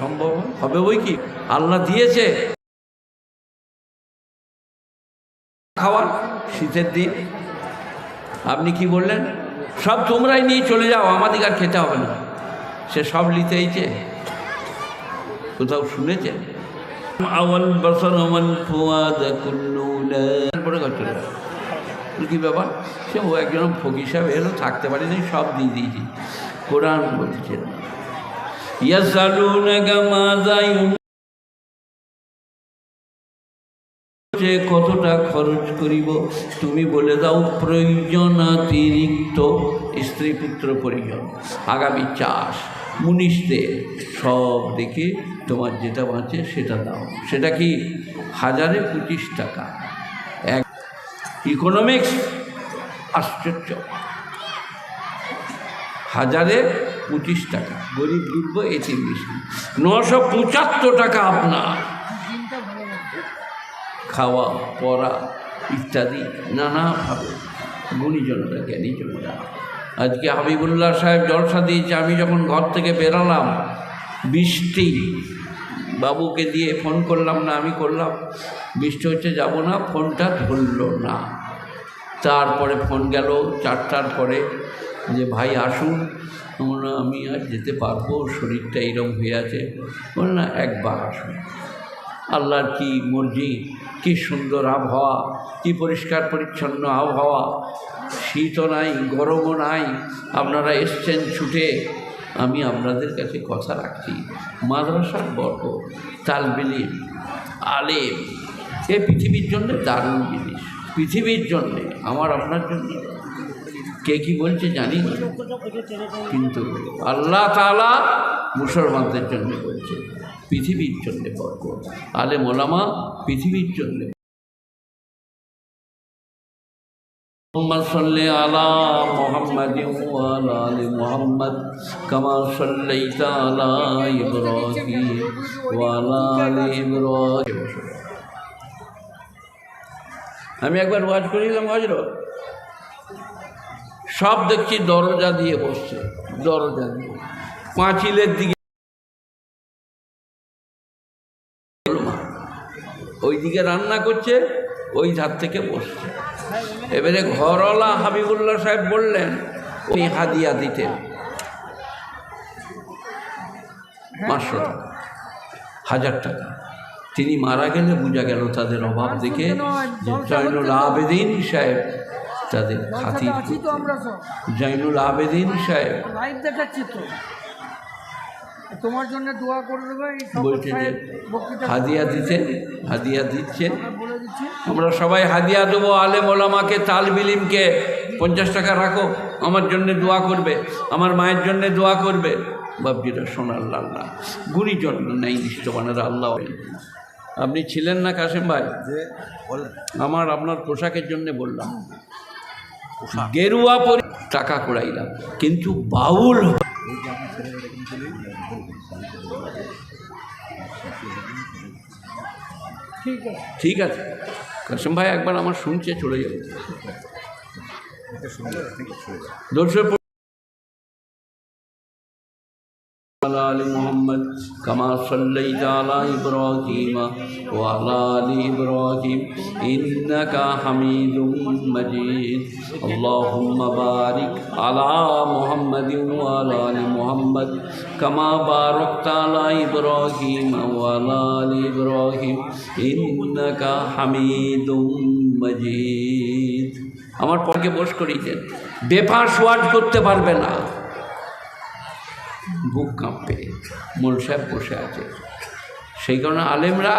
সম্ভব হবে ওই কি? আল্লাহ দিয়েছে। খাওয়ার শীতের দিন। আপনি কি বললেন? সব তোমরাই নিয়ে চলে যাও, আমাদের আর খেতে হবে না। সে সব নিতেইছে কোথাও শুনেছে? অমন কি ব্যাপার? সে ও একজন ফকির সাহেব এলো থাকতে পারিনি, সব দিয়ে দিয়েছি। কোরআন বলছেন ইয়াসালুনাকা মাযা যে কতটা খরচ করিব, তুমি বলে দাও, প্রয়োজনাতিরিক্ত স্ত্রী পুত্র পরিজন, আগামী চাষ মুনিশদের সব দেখে তোমার যেটা বাঁচে সেটা দাও। সেটা কি হাজারে পঁচিশ টাকা? এক ইকোনমিক্স আশ্চর্য। হাজারে পঁচিশ টাকা। গরিব দুর্গ এটি বেশি নশো পঁচাত্তর টাকা আপনার। খাওয়া, পড়া ইত্যাদি নানাভাবে গুণীজনরা, জ্ঞানীজনরা। আজকে হাবিবুল্লাহ সাহেব জলসা দিয়েছে, আমি যখন ঘর থেকে বেরালাম, বৃষ্টি, বাবুকে দিয়ে ফোন করলাম না, আমি করলাম, বৃষ্টি হচ্ছে যাব না, ফোনটা ধরল না। তারপরে ফোন গেল চারটার পরে যে, ভাই, আসুন। আমরা আমি আর যেতে পারব? শরীরটা এইরকম হয়ে আছে। বল, না একবার আসুন আল্লাহর কি মর্জি? কি সুন্দর আবহাওয়া, কি পরিষ্কার পরিচ্ছন্ন আবহাওয়া। শীতও নাই, গরমও নাই। আপনারা এসছেন ছুটে। আমি আপনাদের কাছে কথা রাখছি। মাদ্রাসার বর্গ তালবিলিম আলেম, এ পৃথিবীর জন্য দারুণ জিনিস। পৃথিবীর জন্যে, আমার আপনার জন্য। কে কি বলছে জানি কিন্তু আল্লাহ তালা মুসলমানদের জন্য বলছে, পৃথিবীর জন্য বর্গ আলে মোলামা পৃথিবীর জন্য। মোহাম্মদ সাল্লি আলা মোহাম্মদ ওয়ালা আলি মোহাম্মদ, কামা সাল্লাইতা আলা ইব্রাহিম ওয়ালা আলি ইব্রাহিম। আমি একবার ওয়াজ করিলাম হজরত। সব দেখছি দরজা দিয়ে বসছে, দরজা দিয়ে। পাঁচিলের দিকে ওইদিকে রান্না করছে, ওই ধার থেকে বসছে। এবারে ঘরওয়ালা হাবিবুল্লাহ সাহেব বললেন, উনি হাদিয়া দিতেন। পাঁচশো টাকা। হাজার টাকা। তিনি মারা গেলে বোঝা গেল তাদের অভাব দেখে যে জয়নুল আবেদিন সাহেব তাদের খাতির জৈনুল আবেদিন সাহেব। তোমার জন্য দোয়া করে দেবে বলছে যে হাদিয়া দিতেন হাদিয়া দিচ্ছেন। আমরা দিচ্ছি। আমরা সবাই হাদিয়া দেবো আলেম ওলামাকে তাল বিলিমকে। পঞ্চাশ টাকা রাখো আমার জন্য দোয়া করবে আমার মায়ের জন্য দোয়া করবে। বাবজিরা সোনার লাল্লা গুণীজন নেই নিষ্ঠবানেরা আল্লাহ। আপনি ছিলেন না কাশেম ভাই? আমার আপনার পোশাকের জন্য বললাম। গেরুয়া পরে টাকা করাইলাম কিন্তু বাউল ঠিক আছে। ঠিক আছে। কাসেম ভাই একবার আমার শুনছে চলে যাবে। দর্শক آل محمد كما صليت على إبراهيم وعلى آل إبراهيم إنك حميد مجيد اللهم بارك على محمد وعلى آل محمد كما باركت على إبراهيم وعلى آل إبراهيم إنك حميد مجيد আমার পরকে বস করিয়েছেন বেফাঁস ওয়াজ করতে পারবে না বুক কাঁপবে মোল সাহেব বসে আছে। সেই কারণে আলেমরা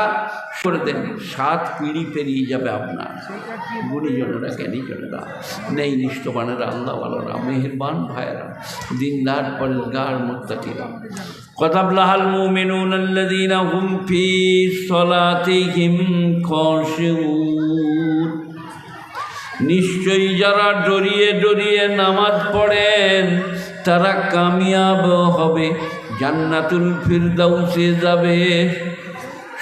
করে দেন, সাত পিঁড়ি পেরিয়ে যাবে আপনার। গুণীজনেরা, জ্ঞানীজনেরা, নেই নিষ্ঠবানেরা, আল্লাহওয়ালারা, মেহেরবান ভাইয়েরা, দিনদার পরেজগার মুত্তাকিরা। কতাবলাহাল মুমিনুন আল্লাযীনা হুম ফি সলাতিহিম খাশিউন। নিশ্চয়ই যারা ডরিয়ে ডরিয়ে নামাজ পড়েন, তারা কামিয়াব হবে। জান্নাতুল ফিরদাউসে যাবে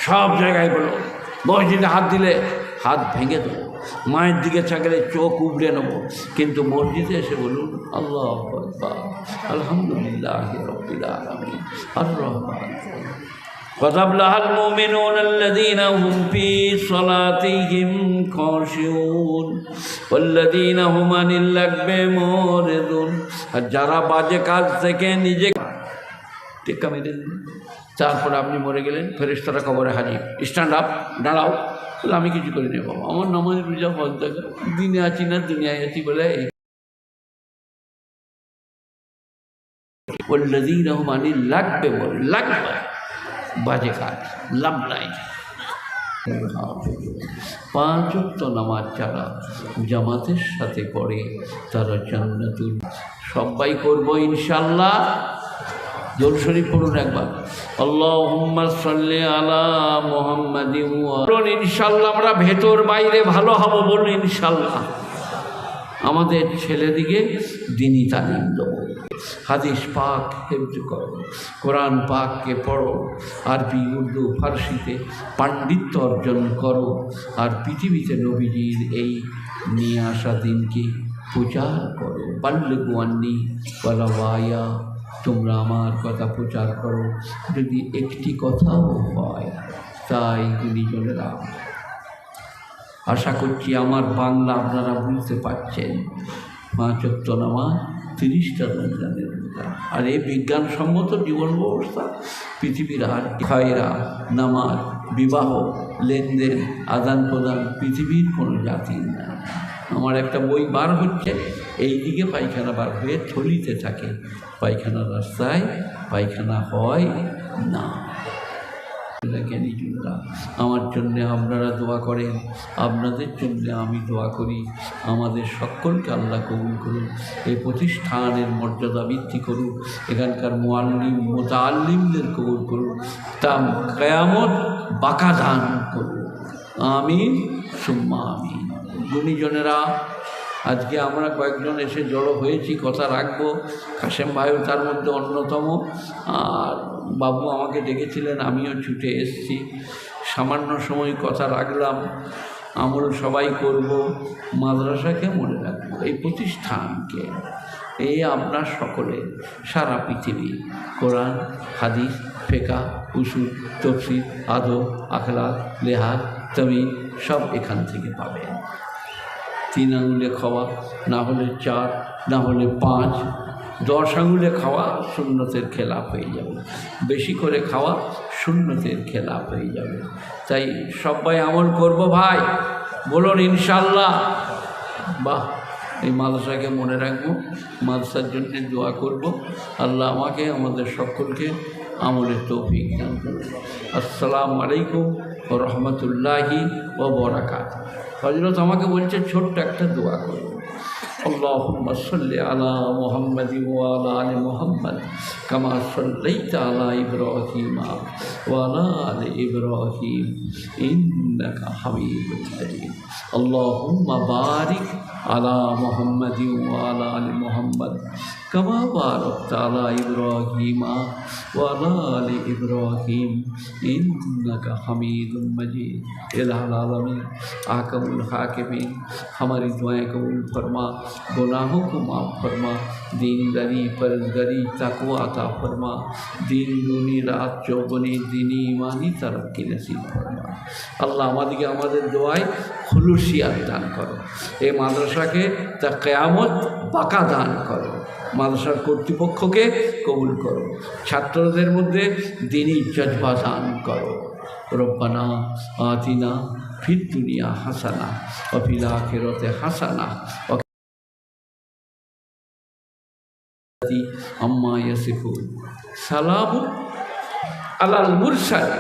সব জায়গায় বলো মসজিদে হাত দিলে হাত ভেঙে দেবো মায়ের দিকে চাকলে চোখ উবড়ে নেবো কিন্তু মসজিদে এসে বলুন আল্লাহ আকবার, আলহামদুলিল্লাহ রবিল আলমী আর রহমান قد أفلح المؤمنون الذين هم في صلاتهم خاشعون والذين هم عن اللغو معرضون আর যারা বাজে কাজ থেকে নিজে টিক্কা মেরে দিলেন। তারপর আপনি মরে গেলেন ফেরেস্তারা কবরে হাজির। স্ট্যান্ড আপ দাঁড়াও। তাহলে আমি কিছু করি নেব। আমার নামাজ রোজা হজ দেখা দিনে আছি না, দুনিয়ায় আছি বলে এই ওল্লাদিন রহমানি লাগবে বল। লাগবে। বাজে কাজ। লাভ নাই। পাঁচ উক্ত নামাজ যারা জামাতের সাথে পড়ে, তারা জান্নাতুল সবাই করব ইনশাল্লাহ জোর শরীফ পড়ুন একবার। আল্লাহুম্মা সাল্লি আলা মুহাম্মাদিন ওয়া বলুন ইনশাল্লাহ আমরা ভেতর বাইরে ভালো হব বলুন ইনশাল্লাহ আমাদের ছেলেদিকে দিনই তালিম দেবো। হাদিস পাক হেফজ করো, কোরআন পাককে পড়ো, আরবি, উর্দু, ফার্সিতে পাণ্ডিত্য অর্জন করো, আর পৃথিবীতে নবীজির এই নিয়ে আসা দিনকে প্রচার করো। বাল্য গুয়ান্নি বলাবায়া তোমরা আমার কথা প্রচার করো। যদি একটি কথাও হয়, তাই গুণীজনেরা আশা করছি আমার বাংলা আপনারা বুঝতে পারছেন। অক্ট নামাজ, তিরিশটা রমজানের আর এই বিজ্ঞানসম্মত জীবন ব্যবস্থা পৃথিবীর আর খায়রা, নামাজ, বিবাহ, লেনদেন আদান প্রদান পৃথিবীর কোনো জাতির না। আমার একটা বই বার হচ্ছে এই দিকে পায়খানা বার হয়ে থলিতে থাকে। পায়খানা রাস্তায়, পায়খানা হয় না। আমার জন্য আপনারা দোয়া করেন, আপনাদের জন্য আমি দোয়া করি। আমাদের সকলকে আল্লাহ কবুল করুন এই প্রতিষ্ঠানের মর্যাদা বৃদ্ধি করুন এখানকার মোয়াল্লিম মোতাল্লিমদের কবুল করুন তা কেয়ামত বাঁকা দান করুন আমি সুম্মা আমিন। গুণীজনেরা, আজকে আমরা কয়েকজন এসে জড়ো হয়েছি, কথা রাখব। কাশেম ভাইও তার মধ্যে অন্যতম। আর বাবু আমাকে ডেকেছিলেন, আমিও ছুটে এসেছি। সামান্য সময় কথা রাখলাম, আমল সবাই করব, মাদ্রাসাকে মনে রাখব, এই প্রতিষ্ঠানকে, এই আপনার সকলে, সারা পৃথিবী, কোরআন, হাদিস ফেকা উসুল তফসির আদব, আখলাক লেহাজ তমিন সব এখান থেকে পাবেন। তিন আঙুলে খাওয়া, না হলে চার, না হলে পাঁচ, দশ আঙুলে খাওয়া শূন্যতের খেলাপ হয়ে যাবে। বেশি করে খাওয়া শূন্যতের খেলাপ হয়ে যাবে। তাই সবাই আমল করব ভাই, বলুন ইনশাল্লাহ বাহ, এই মাদ্রাসাকে মনে রাখব, মাদ্রাসার জন্য দোয়া করব। আল্লাহ আমাকে, আমাদের সকলকে আমলের তৌফিক দান করুন। আসসালামু আলাইকুম ও রহমতুল্লাহি ও বরাকাত হজরত আমাকে বলছে ছোট্ট একটা দোয়া করব اللهم صل على محمد وعلى ال محمد كما صليت على ابراهيم وعلى ال ابراهيم انك حميد مجيد اللهم بارك على محمد وعلى ال محمد كما باركت على إبراهيم وعلى آل إبراهيم إنك حميد مجيد۔ إله العالمين آکم الحاكمين ہماری دعائیں قبول فرما، گناہوں کو معاف فرما، دین دری پرزگری تقوی عطا فرما، دین دونی، رات چوبنی دینی ایمانی ترقی نصیب فرما۔ اللہ আল্লাহ আমাদেরকে আমাদের দোয়ায় খুলুসিয়াত দান করো এই মাদ্রাসাকে তা কেয়ামত পাকা دان کرو۔ মাদ্রাসার কর্তৃপক্ষকে কবুল করো ছাত্রদের মধ্যে দিনই জজবা দান করো রব্বানা আতিনা ফির দুনিয়া হাসানা অফিলা খেরতে হাসানা আম্মা ইয়াসিফুন সালামু আলাল মুরসাল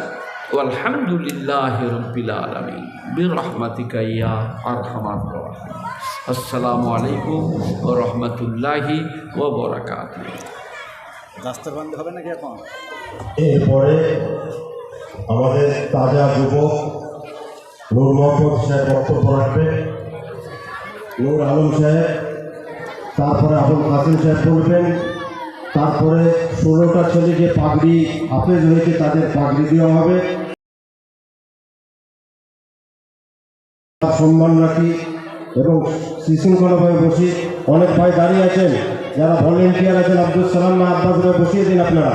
والحمد لله رب العالمين برحمتك يا ارحم الراحمين আসসালামু আলাইকুম ও রহমতুল্লাহি ও বরাকাত এরপরে আমাদের তাজা যুবক নূর মহম্মদ সাহেব বক্তব্য রাখবে। নূর আলম সাহেব তারপরে আবুল কাসিম সাহেব বলবেন তারপরে ষোলোটা ছেলে যে পাগড়ি হাফেজ হয়েছে তাদের পাগড়ি দেওয়া হবে। সম্মান রাখি এবং শৃঙ্খলাভাবে বসি অনেক ভাই দাঁড়িয়ে আছেন। যারা ভলেন্টিয়ার আছেন, আব্দুল সালাম না আব্বাস ভাই বসিয়ে দিন আপনারা।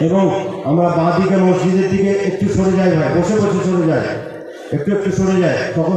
এবং আমরা বাঁ দিকে মসজিদের দিকে একটু সরে যাই ভাই, বসে বসে সরে যাই। একটু একটু সরে যায় সকল